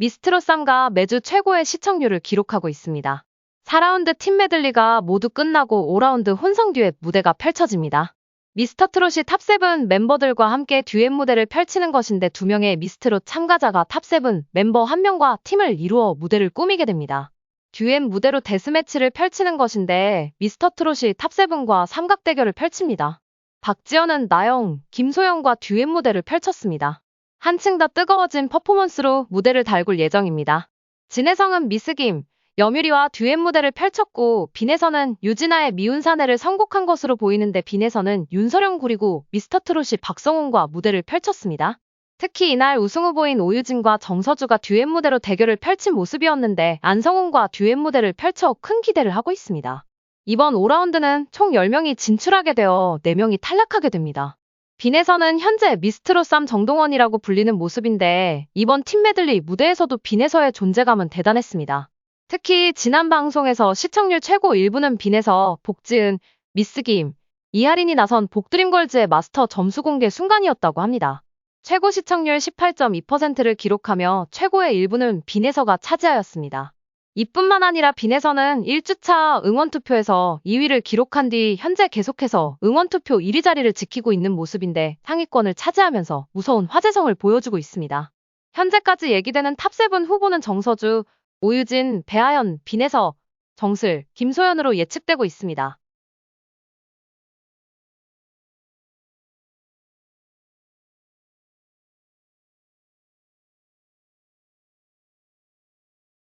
미스트로 쌈가 매주 최고의 시청률을 기록하고 있습니다. 4라운드 팀 메들리가 모두 끝나고 5라운드 혼성 듀엣 무대가 펼쳐집니다. 미스터 트롯이 탑7 멤버들과 함께 듀엣 무대를 펼치는 것인데 두 명의 미스트롯 참가자가 탑7 멤버 한 명과 팀을 이루어 무대를 꾸미게 됩니다. 듀엣 무대로 데스매치를 펼치는 것인데 미스터 트롯이 탑7과 삼각 대결을 펼칩니다. 박지연은 나영, 김소영과 듀엣 무대를 펼쳤습니다. 한층 더 뜨거워진 퍼포먼스로 무대를 달굴 예정입니다. 진혜성은 미스김, 여뮤리와 듀엣 무대를 펼쳤고 빈에서는 유진아의 미운 사내를 선곡한 것으로 보이는데 빈에서는 윤서령 그리고 미스터 트롯이 박성훈과 무대를 펼쳤습니다. 특히 이날 우승 후보인 오유진과 정서주가 듀엣 무대로 대결을 펼친 모습이었는데 안성훈과 듀엣 무대를 펼쳐 큰 기대를 하고 있습니다. 이번 5라운드는 총 10명이 진출하게 되어 4명이 탈락하게 됩니다. 빈에서는 현재 미스트로 쌈 정동원이라고 불리는 모습인데 이번 팀 메들리 무대에서도 빈에서의 존재감은 대단했습니다. 특히 지난 방송에서 시청률 최고 1부는 빈에서 복지은, 미스김, 이하린이 나선 복드림걸즈의 마스터 점수 공개 순간이었다고 합니다. 최고 시청률 18.2%를 기록하며 최고의 1부는 빈에서가 차지하였습니다. 이뿐만 아니라 빈에서는 1주차 응원투표에서 2위를 기록한 뒤 현재 계속해서 응원투표 1위 자리를 지키고 있는 모습인데 상위권을 차지하면서 무서운 화제성을 보여주고 있습니다. 현재까지 얘기되는 탑7 후보는 정서주, 오유진, 배아연, 빈에서, 정슬, 김소연으로 예측되고 있습니다.